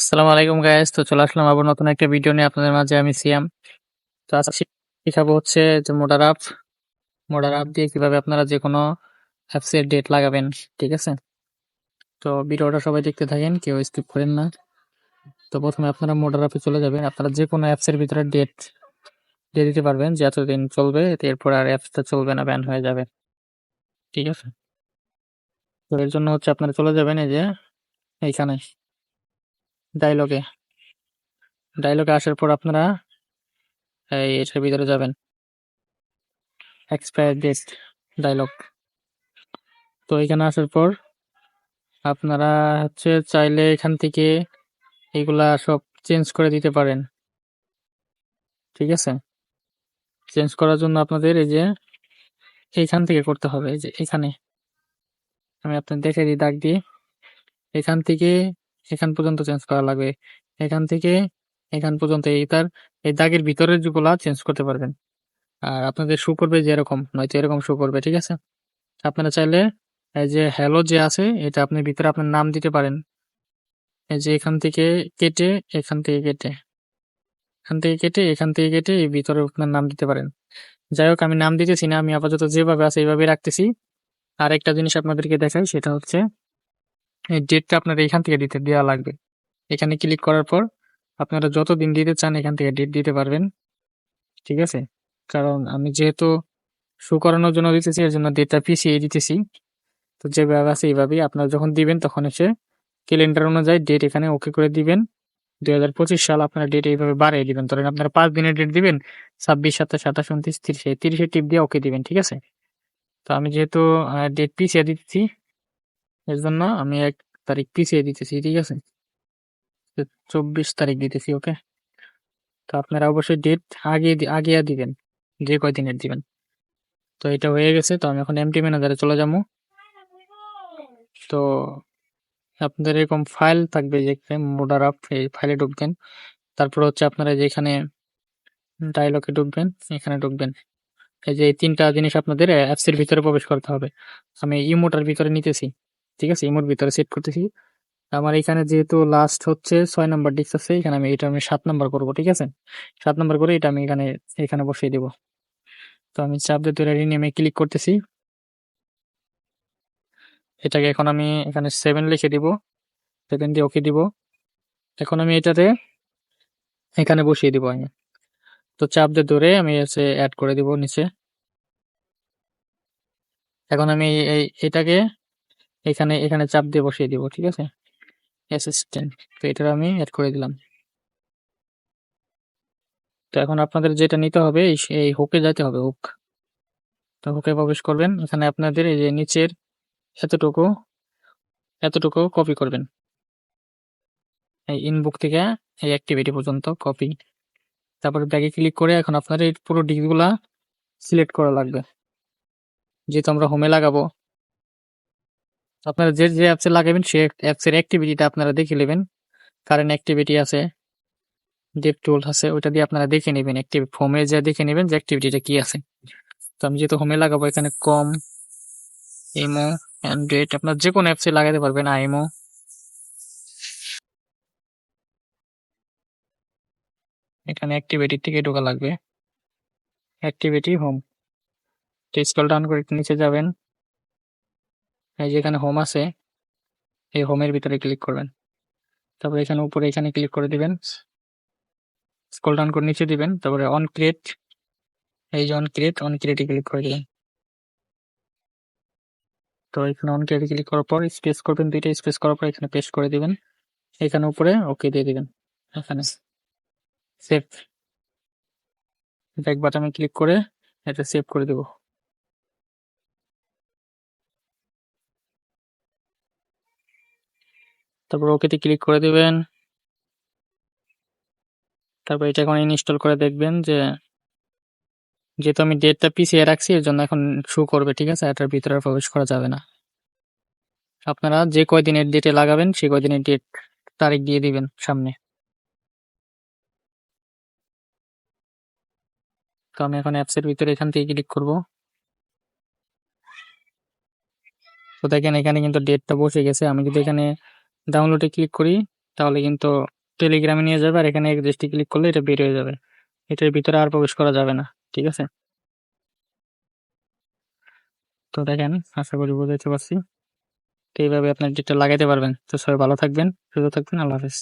আসসালামু আলাইকুম গাইস তো চলে আসলাম আবার নতুন একটা ভিডিও নিয়ে আপনাদের মাঝে, আমি সিয়াম। তো আজকে শিখাবো হচ্ছে যে মোডার আপ মোডার আপ দিয়ে কীভাবে আপনারা যে কোনো অ্যাপস এর ডেট লাগাবেন, ঠিক আছে? তো ভিডিওটা সবাই দেখতে থাকেন, কেউ স্কিপ করেন না। তো প্রথমে আপনারা মোডার আপে চলে যাবেন। আপনারা যে কোনো অ্যাপস এর ভিতরে ডেট দিয়ে দিতে পারবেন, যে এতদিন চলবে, এরপর আর অ্যাপসটা চলবে না ব্যান হয়ে যাবে। ঠিক আছে? তো এর জন্য হচ্ছে আপনারা চলে যাবেন এই যে, এইখানে। ডায়লগে ডায়লগে আসার পর আপনারা এই এটার ভিতরে যাবেন। এক্সপায়ার ডেট ডায়লগ তো এখানে আসার পর আপনারা হচ্ছে চাইলে এখান থেকে এগুলা সব চেঞ্জ করে দিতে পারেন। ঠিক আছে? চেঞ্জ করার জন্য আপনাদের এই যে এইখান থেকে করতে হবে। এই যে এখানে। আমি আপনাদের দেখে দিই দাগ দিয়ে। এখান থেকে এখান পর্যন্ত চেঞ্জ করা লাগবে। এখান থেকে, এখান পর্যন্ত এই তার, এই দাগের ভিতরের যেগুলা চেঞ্জ করতে পারবেন। আর আপনাদের শো করবে যেরকম, নয়তো এরকম শো করবে ঠিক আছে? আপনারা চাইলে এই যে হ্যালো যে আছে, এটা আপনি ভিতরে আপনার নাম দিতে পারেন। এই যে এখান থেকে কেটে, এখান থেকে কেটে। এখান থেকে কেটে, এখান থেকে কেটে, এই ভিতরে আপনার নাম দিতে পারেন। যাই হোক, আমি নাম দিতেছি না, আমি আপাতত যেভাবে আছে এইভাবে রাখতেছি। আর একটা জিনিস আপনাদেরকে দেখাই, সেটা হচ্ছে এই ডেটটা আপনার এখান থেকে দিতে, দেওয়া লাগবে। এখানে ক্লিক করার পর আপনারা যত দিন দিতে চান এখান থেকে ডেট দিতে পারবেন। ঠিক আছে? কারণ আমি যেহেতু শো করানোর জন্য দিতেছি, এর জন্য ডেটটা পিছিয়ে দিতেছি। তো যেভাবে আছে এইভাবেই আপনারা যখন দিবেন তখন এসে ক্যালেন্ডার অনুযায়ী ডেট এখানে ওকে করে দিবেন। দুই হাজার পঁচিশ সাল আপনার ডেট এইভাবে বাড়িয়ে দিবেন। ধরেন আপনারা পাঁচ দিনের ডেট দিবেন, ছাব্বিশ, সাতাশ সাতাশ উনত্রিশ, তিরিশে তিরিশে টিপ দিয়ে ওকে দিবেন। ঠিক আছে? তো আমি যেহেতু ডেট পিছিয়ে দিতেছি এর জন্য আমি এক তারিখ পিছিয়ে দিতেছি, ঠিক আছে? চব্বিশ তারিখ দিতেছি, ওকে? তো আপনারা অবশ্যই ডেট আগে আগে দিবেন, যে কয়দিনের দিবেন। তো এটা হয়ে গেছে, তো আমি এখন এমটি ম্যানেজারে চলে যাব। তো আপনাদের এরকম ফাইল থাকবে যে মোডার আপ এই ফাইলে ঢুকবেন। তারপর হচ্ছে আপনারা যেখানে ডায়লগে ঢুকবেন, এখানে ঢুকবেন। এই যে এই তিনটা জিনিস আপনাদের অ্যাপসের ভিতরে প্রবেশ করতে হবে। আমি ইমোটার ভিতরে নিতেছি। ঠিক আছে ইমোর ভিতরে সেট করতেছি। আমার এখানে যেহেতু লাস্ট হচ্ছে ছয় নাম্বার ডিস্ক আছে, এখানে আমি এটা আমি সাত নাম্বার করব, ঠিক আছে? সাত নাম্বার করে এটা আমি এখানে এখানে বসিয়ে দেব। তো আমি চাপ দিয়ে ধরে রিনেমে ক্লিক করতেছি। এটাকে এখন আমি এখানে সেভেন লিখে দিব। সেভেন দিয়ে ওকে দিব। এখন আমি এটাতে এখানে বসিয়ে দিব আমি। তো চাপ দিয়ে ধরে আমি এসে অ্যাড করে দিব নিচে। এখন আমি এই, এটাকে এখানে এখানে চাপ দিয়ে বসিয়ে দিব, ঠিক আছে? অ্যাসিস্ট্যান্ট তো এটা আমি অ্যাড করে দিলাম। তো এখন আপনাদের যেটা নিতে হবে, এই হুকে যেতে হবে হুক তো হুকে প্রবেশ করবেন, এখানে আপনাদের এই যে নিচের এতটুকু এতটুকু কপি করবেন। এই ইনবুক থেকে এই অ্যাক্টিভিটি পর্যন্ত কপি তারপরে ব্যাগে ক্লিক করে এখন আপনার এই পুরো ডিগুলা সিলেক্ট করা লাগবে। যেহেতু আমরা হোমে লাগাবো আপনারা যে যে অ্যাপসে লাগাবেন সেই অ্যাপসের অ্যাক্টিভিটিটা আপনারা দেখে নেবেন। কারেন্ট অ্যাক্টিভিটি আছে ডেপ টুল আছে, ওইটা দিয়ে আপনারা দেখে নেবেন। অ্যাক্টিভ হোমে যা দেখে নেবেন যে অ্যাক্টিভিটিটা কি আছে। তো আমি যেহেতু হোমে লাগাবো, এখানে কম এমো অ্যান্ড্রয়েড আপনার যে কোনো অ্যাপসে লাগাতে পারবেন আইমো এখানে অ্যাক্টিভিটি থেকে ঢোকা লাগবে। অ্যাক্টিভিটি হোম স্ক্রল ডাউন করে নিচে যাবেন। এই যে এখানে হোম আছে, এই হোমের ভিতরে ক্লিক করবেন। তারপরে এখানে উপরে এখানে ক্লিক করে দিবেন। স্ক্রল ডাউন করে নিচে দিবেন। তারপরে অন ক্রিয়েট এই যে অন ক্রিয়েট অন ক্রিয়েটে ক্লিক করে দিবেন। তো এখানে অন ক্রিয়েটে ক্লিক করার পর স্পেস করবেন, দুইটা স্পেস করার পর এখানে পেস্ট করে দিবেন। এখানে উপরে ওকে দিয়ে দিবেন। এখানে সেভ ব্যাক বাটনে ক্লিক করে এটা সেভ করে দেব। তারপর ওকেতে ক্লিক করে দিবেন। তারপর এটা এখন ইনস্টল করে দেখবেন যে, যেহেতু আমি ডেটটা পিছিয়ে রাখছি, এর জন্য এখন শু করবে, ঠিক আছে? এটার ভিতরে প্রবেশ করা যাবে না। আপনারা যে কয়দিনের ডেটে লাগাবেন সেই কয়দিনের ডেট তারিখ দিয়ে দিবেন সামনে। তো আমি এখন অ্যাপসের ভিতরে এখান থেকে ক্লিক করব। তো দেখেন এখানে কিন্তু ডেটটা বসে গেছে। আমি যদি এখানে ডাউনলোডে ক্লিক করি, তাহলে কিন্তু টেলিগ্রামে নিয়ে যাবে আর এখানে এক দৃষ্টি ক্লিক করলে এটা বের হয়ে যাবে। এটার ভিতরে আর প্রবেশ করা যাবে না, ঠিক আছে? তো দেখেন, আশা করি বুঝাইতে পারছি। তো এইভাবে আপনার যেটা লাগাইতে পারবেন। তো সবাই ভালো থাকবেন, সুস্থ থাকবেন, আল্লাহ হাফেজ।